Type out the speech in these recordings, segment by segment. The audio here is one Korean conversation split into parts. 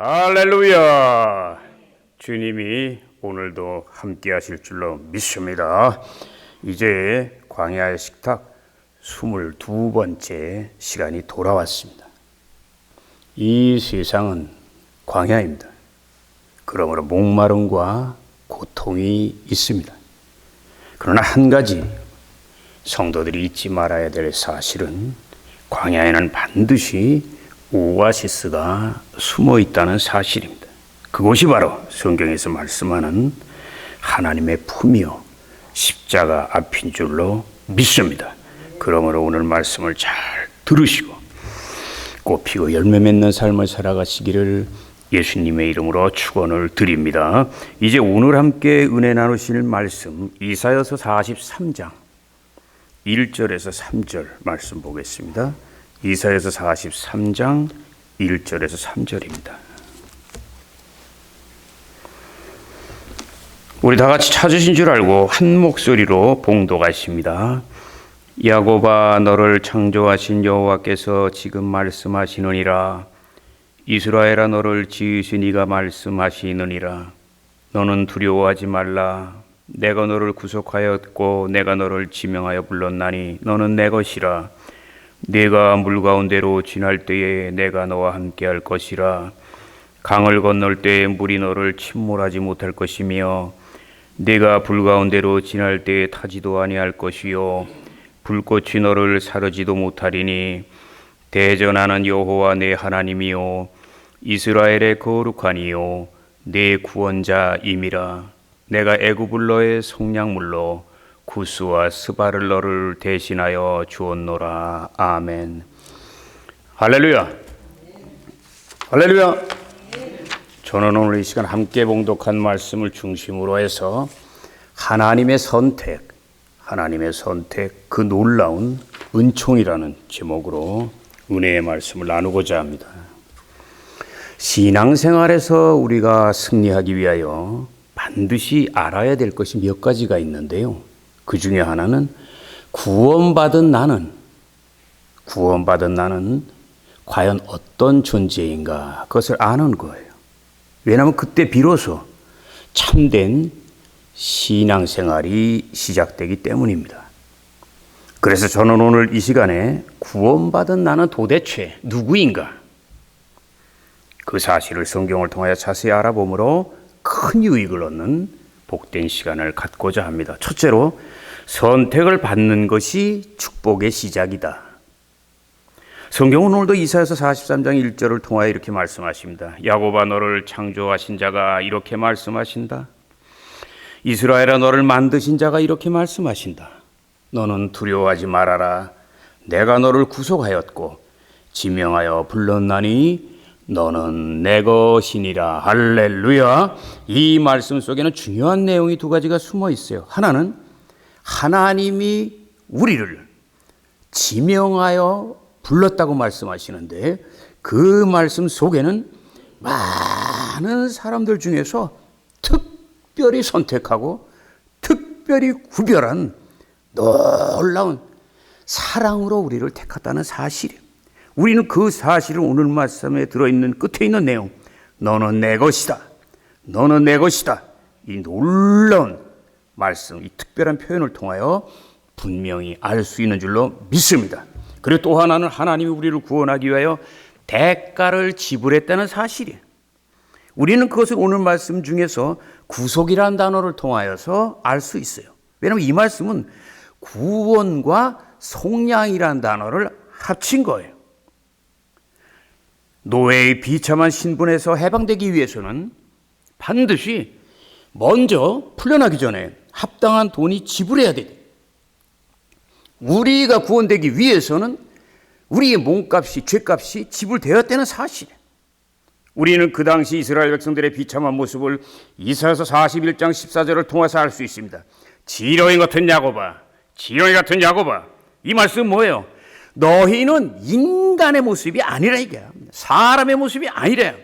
할렐루야! 주님이 오늘도 함께 하실 줄로 믿습니다. 이제 광야의 식탁 22번째 시간이 돌아왔습니다. 이 세상은 광야입니다. 그러므로 목마름과 고통이 있습니다. 그러나 한 가지 성도들이 잊지 말아야 될 사실은 광야에는 반드시 오아시스가 숨어 있다는 사실입니다. 그곳이 바로 성경에서 말씀하는 하나님의 품이요 십자가 앞인 줄로 믿습니다. 그러므로 오늘 말씀을 잘 들으시고 꽃피고 열매 맺는 삶을 살아가시기를 예수님의 이름으로 축원을 드립니다. 이제 오늘 함께 은혜 나누실 말씀 이사여서 43장 1절에서 3절 말씀 보겠습니다. 이사여서 43장 1절에서 3절입니다. 우리 다 같이 찾으신 줄 알고 한 목소리로 봉독하십니다. 야고바 너를 창조하신 여호와께서 지금 말씀하시느니라 이스라엘아 너를 지으신 이가 말씀하시느니라 너는 두려워하지 말라 내가 너를 구속하였고 내가 너를 지명하여 불렀나니 너는 내 것이라 네가 물 가운데로 지날 때에 내가 너와 함께 할 것이라. 강을 건널 때에 물이 너를 침몰하지 못할 것이며 네가 불 가운데로 지날 때에 타지도 아니할 것이요. 불꽃이 너를 사르지도 못하리니 대전하는 여호와 내 하나님이요. 이스라엘의 거룩하니요. 내 구원자임이라. 내가 애굽을 너의 성량물로 구스와 스바를 너를 대신하여 주었노라 아멘 할렐루야 할렐루야 저는 오늘 이 시간 함께 봉독한 말씀을 중심으로 해서 하나님의 선택 하나님의 선택 그 놀라운 은총이라는 제목으로 은혜의 말씀을 나누고자 합니다. 신앙생활에서 우리가 승리하기 위하여 반드시 알아야 될 것이 몇 가지가 있는데요. 그 중에 하나는 구원받은 나는 구원받은 나는 과연 어떤 존재인가 그것을 아는 거예요. 왜냐하면 그때 비로소 참된 신앙생활이 시작되기 때문입니다. 그래서 저는 오늘 이 시간에 구원받은 나는 도대체 누구인가? 그 사실을 성경을 통하여 자세히 알아보므로 큰 유익을 얻는 복된 시간을 갖고자 합니다. 첫째로 선택을 받는 것이 축복의 시작이다. 성경은 오늘도 이사에서 43장 1절을 통하여 이렇게 말씀하십니다. 야고바 너를 창조하신 자가 이렇게 말씀하신다. 이스라엘아 너를 만드신 자가 이렇게 말씀하신다. 너는 두려워하지 말아라. 내가 너를 구속하였고 지명하여 불렀나니 너는 내 것이니라. 할렐루야. 이 말씀 속에는 중요한 내용이 두 가지가 숨어 있어요. 하나는 하나님이 우리를 지명하여 불렀다고 말씀하시는데 그 말씀 속에는 많은 사람들 중에서 특별히 선택하고 특별히 구별한 놀라운 사랑으로 우리를 택했다는 사실이에요. 우리는 그 사실을 오늘 말씀에 들어있는 끝에 있는 내용, 너는 내 것이다. 너는 내 것이다. 이 놀라운 말씀, 이 특별한 표현을 통하여 분명히 알 수 있는 줄로 믿습니다. 그리고 또 하나는 하나님이 우리를 구원하기 위하여 대가를 지불했다는 사실이에요. 우리는 그것을 오늘 말씀 중에서 구속이라는 단어를 통하여서 알 수 있어요. 왜냐하면 이 말씀은 구원과 속량이라는 단어를 합친 거예요. 노예의 비참한 신분에서 해방되기 위해서는 반드시 먼저 풀려나기 전에 합당한 돈이 지불해야 돼. 우리가 구원되기 위해서는 우리의 몸값이 죄값이 지불되었다는 사실. 우리는 그 당시 이스라엘 백성들의 비참한 모습을 이사야서 41장 14절을 통해서 알 수 있습니다. 지렁이 같은 야고바, 지렁이 같은 야고바. 이 말씀 뭐예요? 너희는 인간의 모습이 아니라 이게 사람의 모습이 아니래.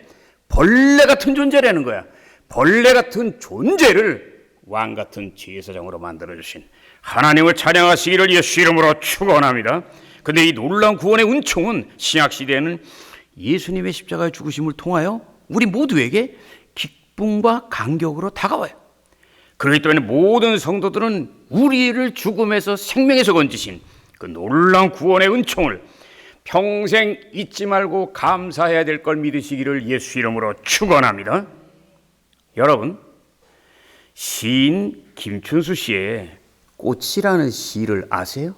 벌레 같은 존재라는 거야. 벌레 같은 존재를 왕 같은 제사장으로 만들어 주신 하나님을 찬양하시기를 예수 이름으로 축원합니다. 근데 이 놀라운 구원의 은총은 신약 시대에는 예수님의 십자가의 죽으심을 통하여 우리 모두에게 기쁨과 감격으로 다가와요. 그렇기 때문에 모든 성도들은 우리를 죽음에서 생명에서 건지신 그 놀라운 구원의 은총을 평생 잊지 말고 감사해야 될 걸 믿으시기를 예수 이름으로 축원합니다. 여러분, 시인 김춘수 씨의 꽃이라는 시를 아세요?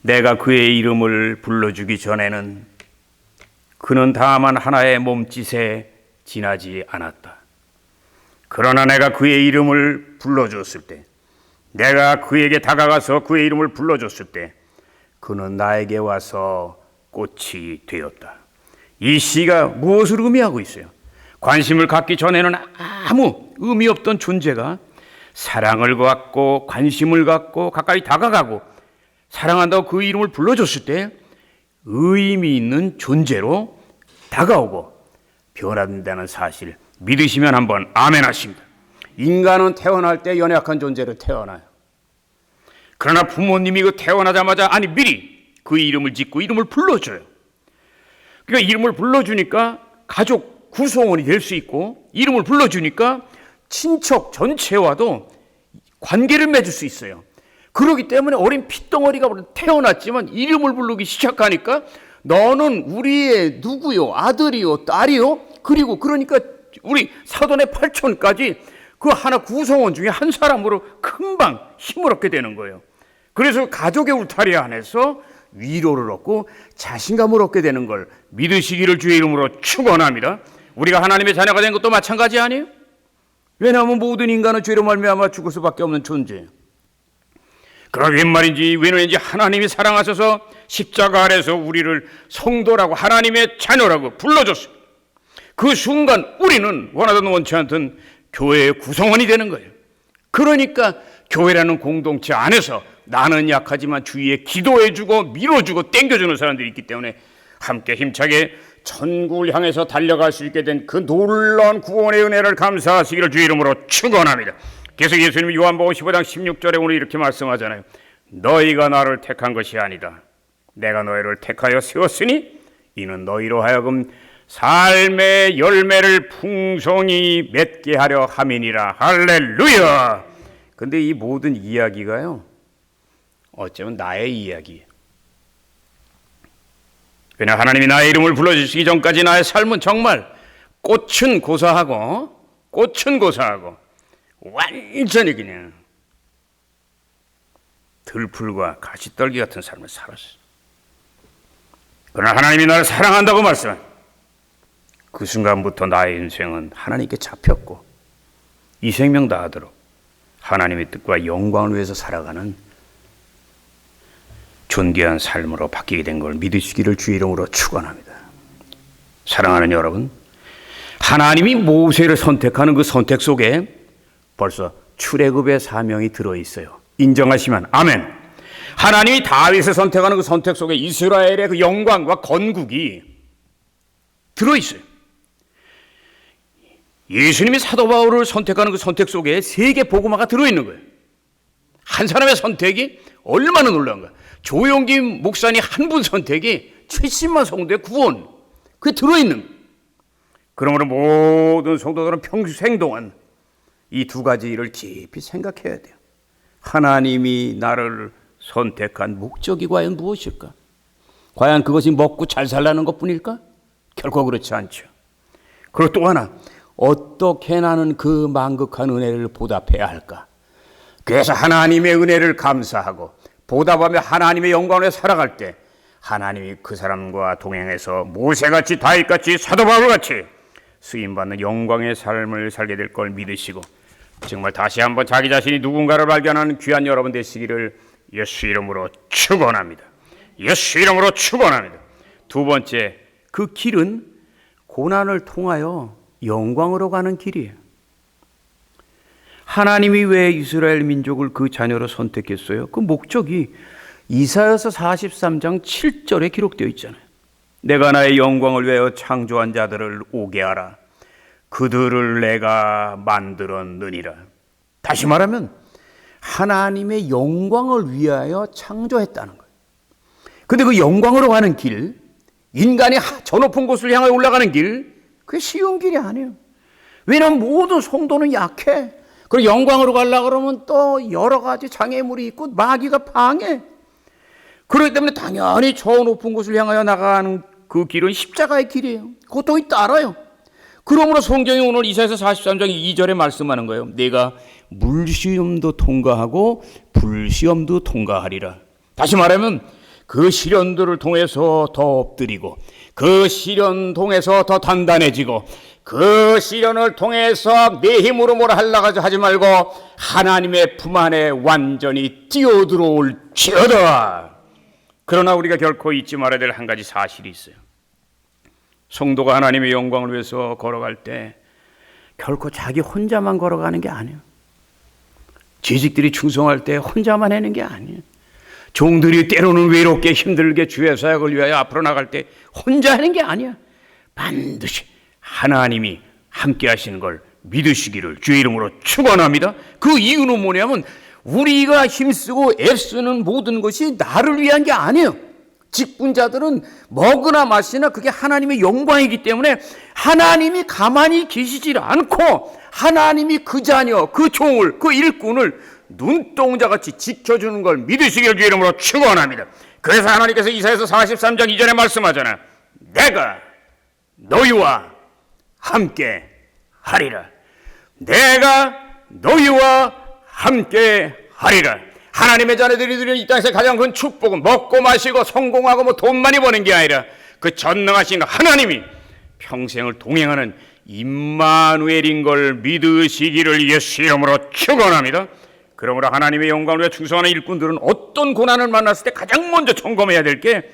내가 그의 이름을 불러주기 전에는 그는 다만 하나의 몸짓에 지나지 않았다. 그러나 내가 그의 이름을 불러줬을 때, 내가 그에게 다가가서 그의 이름을 불러줬을 때, 그는 나에게 와서 꽃이 되었다. 이 시가 무엇을 의미하고 있어요? 관심을 갖기 전에는 아무 의미 없던 존재가 사랑을 갖고 관심을 갖고 가까이 다가가고 사랑한다고 그 이름을 불러줬을 때 의미 있는 존재로 다가오고 변화된다는 사실 믿으시면 한번 아멘 하십니다. 인간은 태어날 때 연약한 존재로 태어나요. 그러나 부모님이 그 태어나자마자 아니 미리 그 이름을 짓고 이름을 불러줘요. 그러니까 이름을 불러주니까 가족 구성원이 될 수 있고 이름을 불러주니까 친척 전체와도 관계를 맺을 수 있어요. 그러기 때문에 어린 핏덩어리가 태어났지만 이름을 부르기 시작하니까 너는 우리의 누구요? 아들이요? 딸이요? 그리고 그러니까 우리 사돈의 팔촌까지 그 하나 구성원 중에 한 사람으로 금방 힘을 얻게 되는 거예요. 그래서 가족의 울타리 안에서 위로를 얻고 자신감을 얻게 되는 걸 믿으시기를 주의 이름으로 축원합니다. 우리가 하나님의 자녀가 된 것도 마찬가지 아니에요? 왜냐하면 모든 인간은 죄로 말미암아 죽을 수밖에 없는 존재예요. 그럼 웬 말인지 웬말인지 하나님이 사랑하셔서 십자가 아래서 우리를 성도라고 하나님의 자녀라고 불러줬어요. 그 순간 우리는 원하든 원치 않든 교회의 구성원이 되는 거예요. 그러니까 교회라는 공동체 안에서 나는 약하지만 주위에 기도해주고 밀어주고 땡겨주는 사람들이 있기 때문에 함께 힘차게 천국을 향해서 달려갈 수 있게 된 그 놀라운 구원의 은혜를 감사하시기를 주 이름으로 축원합니다. 계속 예수님이 요한복음 15장 16절에 오늘 이렇게 말씀하잖아요. 너희가 나를 택한 것이 아니다. 내가 너희를 택하여 세웠으니 이는 너희로 하여금 삶의 열매를 풍성히 맺게 하려 함이니라. 할렐루야. 근데 이 모든 이야기가요. 어쩌면 나의 이야기예요. 그냥 하나님이 나의 이름을 불러주시기 전까지 나의 삶은 정말 꽃은 고사하고 꽃은 고사하고 완전히 그냥 들풀과 가시떨기 같은 삶을 살았어요. 그러나 하나님이 나를 사랑한다고 말씀한 그 순간부터 나의 인생은 하나님께 잡혔고 이 생명 다하도록 하나님의 뜻과 영광을 위해서 살아가는 존귀한 삶으로 바뀌게 된 걸 믿으시기를 주 이름으로 축원합니다. 사랑하는 여러분, 하나님이 모세를 선택하는 그 선택 속에 벌써 출애굽의 사명이 들어 있어요. 인정하시면 아멘. 하나님이 다윗을 선택하는 그 선택 속에 이스라엘의 그 영광과 건국이 들어 있어요. 예수님이 사도 바울을 선택하는 그 선택 속에 세계 복음화가 들어 있는 거예요. 한 사람의 선택이 얼마나 놀라운가. 조용기 목사님 한 분 선택이 70만 성도의 구원. 그게 들어있는. 그러므로 모든 성도들은 평생 동안 이 두 가지 일을 깊이 생각해야 돼요. 하나님이 나를 선택한 목적이 과연 무엇일까? 과연 그것이 먹고 잘 살라는 것 뿐일까? 결코 그렇지 않죠. 그리고 또 하나, 어떻게 나는 그 만극한 은혜를 보답해야 할까? 그래서 하나님의 은혜를 감사하고 보답하며 하나님의 영광을 살아갈 때 하나님이 그 사람과 동행해서 모세같이 다윗같이 사도 바울같이 쓰임받는 영광의 삶을 살게 될 걸 믿으시고 정말 다시 한번 자기 자신이 누군가를 발견하는 귀한 여러분 되시기를 예수 이름으로 축원합니다. 예수 이름으로 축원합니다. 두 번째 그 길은 고난을 통하여 영광으로 가는 길이에요. 하나님이 왜 이스라엘 민족을 그 자녀로 선택했어요? 그 목적이 이사야서 43장 7절에 기록되어 있잖아요. 내가 나의 영광을 위하여 창조한 자들을 오게 하라. 그들을 내가 만들었느니라. 다시 말하면 하나님의 영광을 위하여 창조했다는 거예요. 근데 그 영광으로 가는 길, 인간이 저 높은 곳을 향해 올라가는 길, 그게 쉬운 길이 아니에요. 왜냐하면 모든 성도는 약해. 그리고 영광으로 가려고 그러면 또 여러 가지 장애물이 있고 마귀가 방해. 그렇기 때문에 당연히 저 높은 곳을 향하여 나가는 그 길은 십자가의 길이에요. 고통이 따라요. 그러므로 성경이 오늘 이사에서 43장 2절에 말씀하는 거예요. 내가 물시험도 통과하고 불시험도 통과하리라. 다시 말하면 그 시련들을 통해서 더 엎드리고 그 시련 통해서 더 단단해지고 그 시련을 통해서 내 힘으로 뭘 하려고 하지 말고 하나님의 품 안에 완전히 뛰어들어올 지어다. 그러나 우리가 결코 잊지 말아야 될 한 가지 사실이 있어요. 성도가 하나님의 영광을 위해서 걸어갈 때 결코 자기 혼자만 걸어가는 게 아니에요. 지식들이 충성할 때 혼자만 하는 게 아니에요. 종들이 때로는 외롭게 힘들게 주의 사역을 위하여 앞으로 나갈 때 혼자 하는 게 아니야. 반드시 하나님이 함께 하시는 걸 믿으시기를 주의 이름으로 축원합니다. 그 이유는 뭐냐면 우리가 힘쓰고 애쓰는 모든 것이 나를 위한 게 아니에요. 직분자들은 먹으나 마시나 그게 하나님의 영광이기 때문에 하나님이 가만히 계시질 않고 하나님이 그 자녀, 그 종을, 그 일꾼을 눈동자같이 지켜주는 걸 믿으시길 주의 이름으로 축원합니다. 그래서 하나님께서 이사에서 43장 이전에 말씀하잖아. 내가 너희와 함께 하리라. 내가 너희와 함께 하리라. 하나님의 자녀들이 누리는 이 땅에서 가장 큰 축복은 먹고 마시고 성공하고 뭐 돈 많이 버는 게 아니라 그 전능하신 하나님이 평생을 동행하는 임마누엘인 걸 믿으시기를 예수 이름으로 축원합니다. 그러므로 하나님의 영광을 위해 충성하는 일꾼들은 어떤 고난을 만났을 때 가장 먼저 점검해야 될 게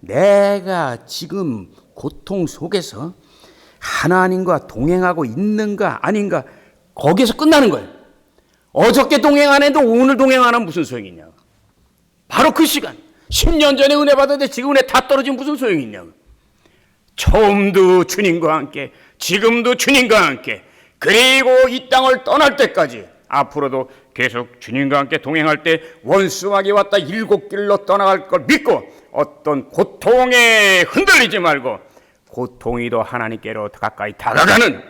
내가 지금 고통 속에서 하나님과 동행하고 있는가 아닌가 거기에서 끝나는 거예요. 어저께 동행 안 해도 오늘 동행 안 하면 무슨 소용이 있냐고. 바로 그 시간. 10년 전에 은혜 받았는데 지금 은혜 다 떨어지면 무슨 소용이 있냐고. 처음도 주님과 함께, 지금도 주님과 함께, 그리고 이 땅을 떠날 때까지 앞으로도 계속 주님과 함께 동행할 때 원수막이 왔다 일곱 길로 떠나갈 걸 믿고 어떤 고통에 흔들리지 말고 고통이 더 하나님께로 가까이 다가가는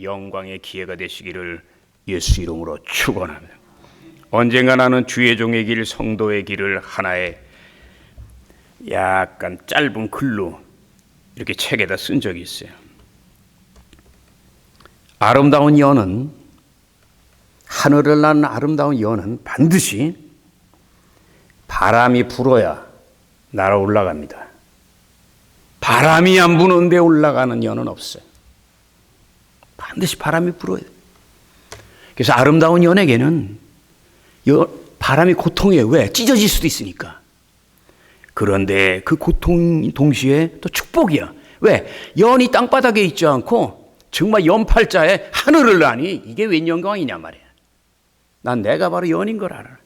영광의 기회가 되시기를 예수 이름으로 축원합니다. 언젠가 나는 주의 종의 길, 성도의 길을 하나의 약간 짧은 글로 이렇게 책에다 쓴 적이 있어요. 아름다운 연은 하늘을 나는 아름다운 연은 반드시 바람이 불어야 날아 올라갑니다. 바람이 안 부는 데 올라가는 연은 없어요. 반드시 바람이 불어야 돼요. 그래서 아름다운 연에게는 바람이 고통이에요. 왜? 찢어질 수도 있으니까. 그런데 그 고통 동시에 또 축복이야. 왜? 연이 땅바닥에 있지 않고 정말 연팔자에 하늘을 나니 이게 웬 영광이냐 말이야. 난 내가 바로 연인 걸 알아.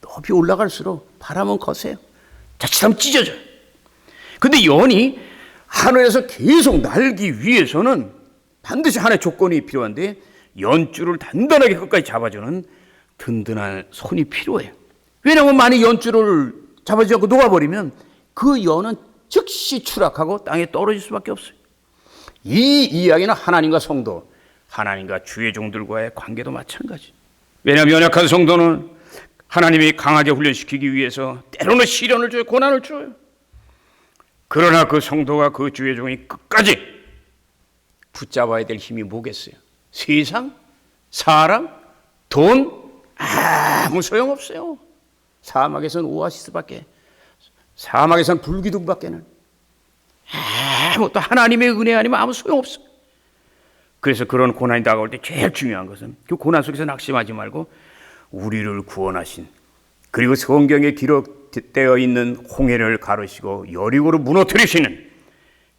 높이 올라갈수록 바람은 거세요. 자칫하면 찢어져요. 근데 연이 하늘에서 계속 날기 위해서는 반드시 하나의 조건이 필요한데 연줄을 단단하게 끝까지 잡아주는 든든한 손이 필요해요. 왜냐하면 만약 연줄을 잡아주지 않고 녹아버리면 그 연은 즉시 추락하고 땅에 떨어질 수밖에 없어요. 이 이야기는 하나님과 성도, 하나님과 주의 종들과의 관계도 마찬가지. 왜냐하면 연약한 성도는 하나님이 강하게 훈련시키기 위해서 때로는 시련을 줘요, 고난을 줘요. 그러나 그 성도가 그 주의 종이 끝까지 붙잡아야 될 힘이 뭐겠어요? 세상, 사람, 돈 아무 소용 없어요. 사막에선 오아시스밖에, 사막에선 불기둥밖에는 아무 또 하나님의 은혜 아니면 아무 소용 없어. 그래서 그런 고난이 다가올 때 제일 중요한 것은 그 고난 속에서 낙심하지 말고 우리를 구원하신 그리고 성경에 기록 되어 있는 홍해를 가르시고 여리고를 무너뜨리시는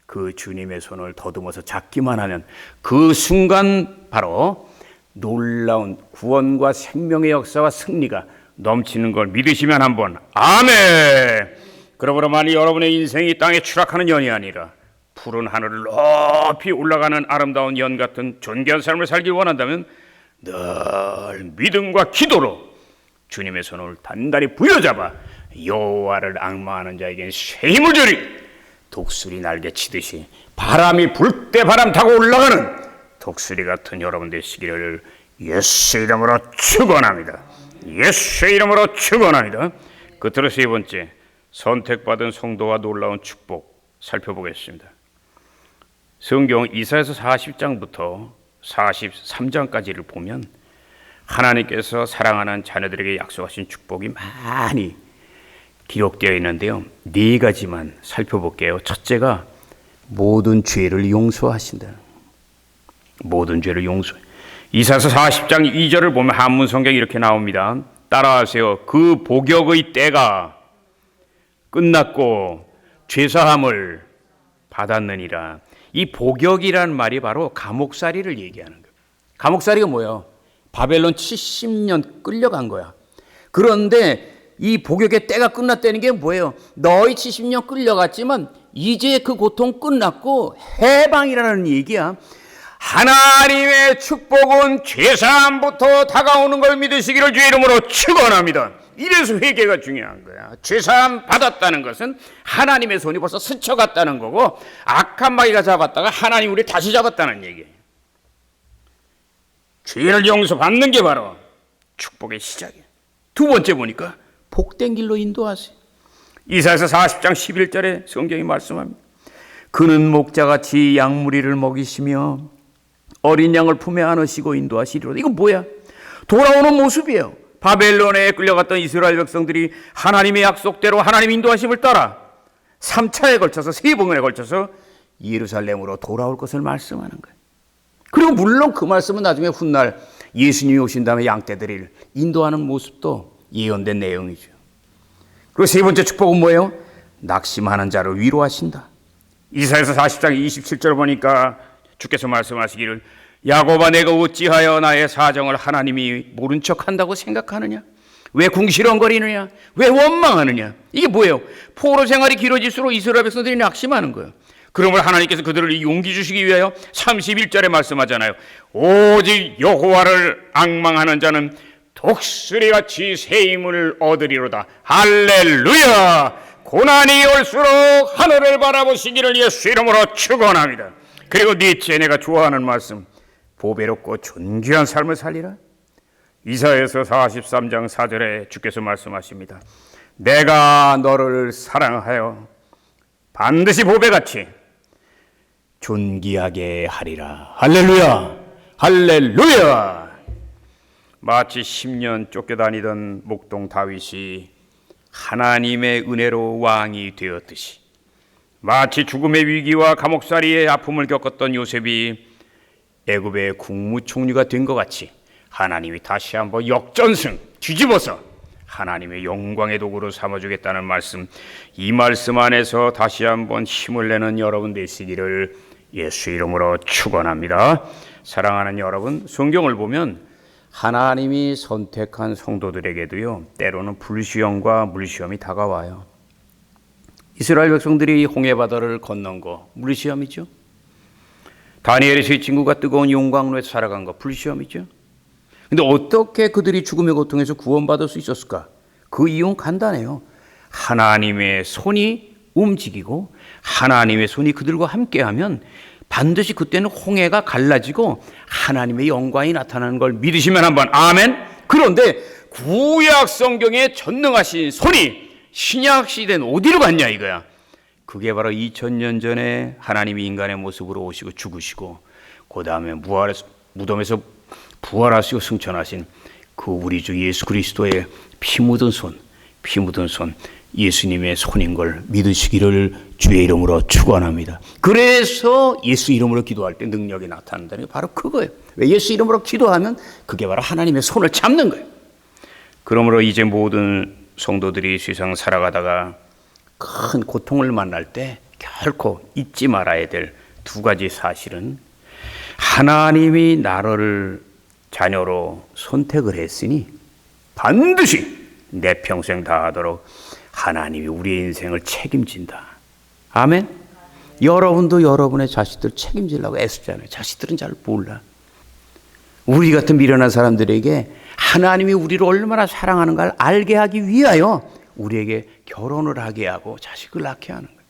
그 주님의 손을 더듬어서 잡기만 하면 그 순간 바로 놀라운 구원과 생명의 역사와 승리가 넘치는 걸 믿으시면 한번 아멘. 그러므로 만일 여러분의 인생이 땅에 추락하는 연이 아니라 푸른 하늘을 높이 올라가는 아름다운 연 같은 존귀한 삶을 살기 원한다면 늘 믿음과 기도로 주님의 손을 단단히 부여잡아 여호와를 악마하는 자에겐 새 힘을 주리 독수리 날개 치듯이 바람이 불 때 바람 타고 올라가는 독수리 같은 여러분 되시기를 예수 이름으로 축원합니다. 예수 이름으로 축원합니다. 끝으로 세 번째 선택받은 성도와 놀라운 축복 살펴보겠습니다. 성경 이사에서 40장부터 43장까지를 보면 하나님께서 사랑하는 자녀들에게 약속하신 축복이 많이 기록되어 있는데요. 네 가지만 살펴볼게요. 첫째가 모든 죄를 용서하신다. 모든 죄를 용서. 이사서 40장 2절을 보면 한문 성경이 이렇게 나옵니다. 따라하세요. 그 복역의 때가 끝났고 죄사함을 받았느니라. 이 복역이란 말이 바로 감옥살이를 얘기하는 거예요. 감옥살이가 뭐예요? 바벨론 70년 끌려간 거야. 그런데 이 복역의 때가 끝났다는 게 뭐예요? 너희 70년 끌려갔지만 이제 그 고통 끝났고 해방이라는 얘기야. 하나님의 축복은 죄사함부터 다가오는 걸 믿으시기를 주 이름으로 축원합니다. 이래서 회개가 중요한 거야. 죄사함 받았다는 것은 하나님의 손이 벌써 스쳐갔다는 거고 악한 마귀가 잡았다가 하나님 우리 다시 잡았다는 얘기예요. 죄를 용서받는 게 바로 축복의 시작이에요. 두 번째 보니까 복된 길로 인도하세요. 이사에서 40장 11절에 성경이 말씀합니다. 그는 목자같이 양무리를 먹이시며 어린 양을 품에 안으시고 인도하시리로다. 이건 뭐야? 돌아오는 모습이에요. 바벨론에 끌려갔던 이스라엘 백성들이 하나님의 약속대로 하나님 인도하심을 따라 3차에 걸쳐서 세 번에 걸쳐서 예루살렘으로 돌아올 것을 말씀하는 거예요. 그리고 물론 그 말씀은 나중에 훗날 예수님이 오신 다음에 양떼들을 인도하는 모습도 예언된 내용이죠. 그리고 세 번째 축복은 뭐예요? 낙심하는 자를 위로하신다. 이사에서 40장 27절 보니까 주께서 말씀하시기를 야곱아 내가 어찌하여 나의 사정을 하나님이 모른 척한다고 생각하느냐? 왜 궁시렁거리느냐? 왜 원망하느냐? 이게 뭐예요? 포로 생활이 길어질수록 이스라엘 백성들이 낙심하는 거예요. 그러므로 하나님께서 그들을 용기 주시기 위하여 31절에 말씀하잖아요. 오직 여호와를 악망하는 자는 독수리같이 새 힘을 얻으리로다. 할렐루야! 고난이 올수록 하늘을 바라보시기를 예수 이름으로 축원합니다. 그리고 넷째 내가 좋아하는 말씀 보배롭고 존귀한 삶을 살리라. 이사에서 43장 4절에 주께서 말씀하십니다. 내가 너를 사랑하여 반드시 보배같이 존귀하게 하리라. 할렐루야! 할렐루야! 마치 10년 쫓겨다니던 목동 다윗이 하나님의 은혜로 왕이 되었듯이 마치 죽음의 위기와 감옥살이의 아픔을 겪었던 요셉이 애굽의 국무총리가 된 것 같이 하나님이 다시 한번 역전승 뒤집어서 하나님의 영광의 도구로 삼아주겠다는 말씀 이 말씀 안에서 다시 한번 힘을 내는 여러분 되시기를 예수 이름으로 축원합니다. 사랑하는 여러분 성경을 보면 하나님이 선택한 성도들에게도요 때로는 불시험과 물시험이 다가와요. 이스라엘 백성들이 홍해 바다를 건넌 거 물시험이죠. 다니엘의 세 친구가 뜨거운 용광로에서 살아간 거 불시험이죠. 근데 어떻게 그들이 죽음의 고통에서 구원받을 수 있었을까? 그 이유는 간단해요. 하나님의 손이 움직이고 하나님의 손이 그들과 함께하면 반드시 그때는 홍해가 갈라지고 하나님의 영광이 나타나는 걸 믿으시면 한번 아멘. 그런데 구약 성경에 전능하신 손이 신약 시대는 어디로 갔냐 이거야. 그게 바로 2000년 전에 하나님이 인간의 모습으로 오시고 죽으시고 그 다음에 무덤에서 부활하시고 승천하신 그 우리 주 예수 그리스도의 피 묻은 손, 피 묻은 손, 예수님의 손인 걸 믿으시기를 주의 이름으로 축원합니다. 그래서 예수 이름으로 기도할 때 능력이 나타난다는 게 바로 그거예요. 왜 예수 이름으로 기도하면 그게 바로 하나님의 손을 잡는 거예요. 그러므로 이제 모든 성도들이 세상 살아가다가 큰 고통을 만날 때 결코 잊지 말아야 될 두 가지 사실은 하나님이 나를 자녀로 선택을 했으니 반드시 내 평생 다하도록 하나님이 우리의 인생을 책임진다. 아멘. 여러분도 여러분의 자식들 책임지려고 애쓰잖아요. 자식들은 잘 몰라. 우리 같은 미련한 사람들에게 하나님이 우리를 얼마나 사랑하는가를 알게 하기 위하여 우리에게 결혼을 하게 하고 자식을 낳게 하는 거예요.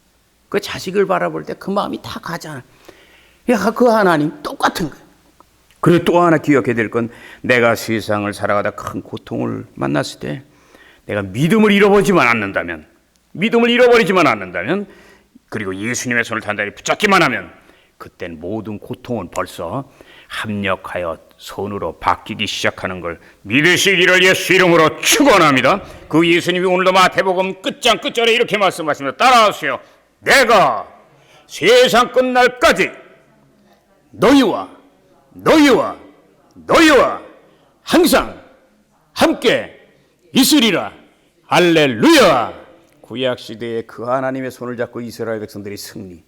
그 자식을 바라볼 때 그 마음이 다 가잖아. 야, 그 하나님 똑같은 거야. 그리고 또 하나 기억해야 될 건 내가 세상을 살아가다 큰 고통을 만났을 때 내가 믿음을 잃어버리지만 않는다면 믿음을 잃어버리지만 않는다면 그리고 예수님의 손을 단단히 붙잡기만 하면 그땐 모든 고통은 벌써 합력하여 선으로 바뀌기 시작하는 걸 믿으시기를 예수 이름으로 축원합니다. 그 예수님이 오늘도 마태복음 끝장 끝절에 이렇게 말씀하십니다. 따라하세요. 내가 세상 끝날까지 너희와 너희와 너희와 항상 함께 있으리라. 할렐루야. 구약 시대에 그 하나님의 손을 잡고 이스라엘 백성들이 승리.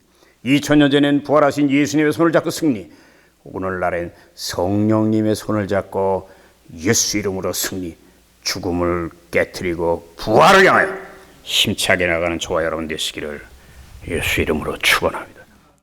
2000년 전엔 부활하신 예수님의 손을 잡고 승리. 오늘날엔 성령님의 손을 잡고 예수 이름으로 승리. 죽음을 깨뜨리고 부활을 향하여 힘차게 나가는 저와 여러분 되시기를 예수 이름으로 축원합니다.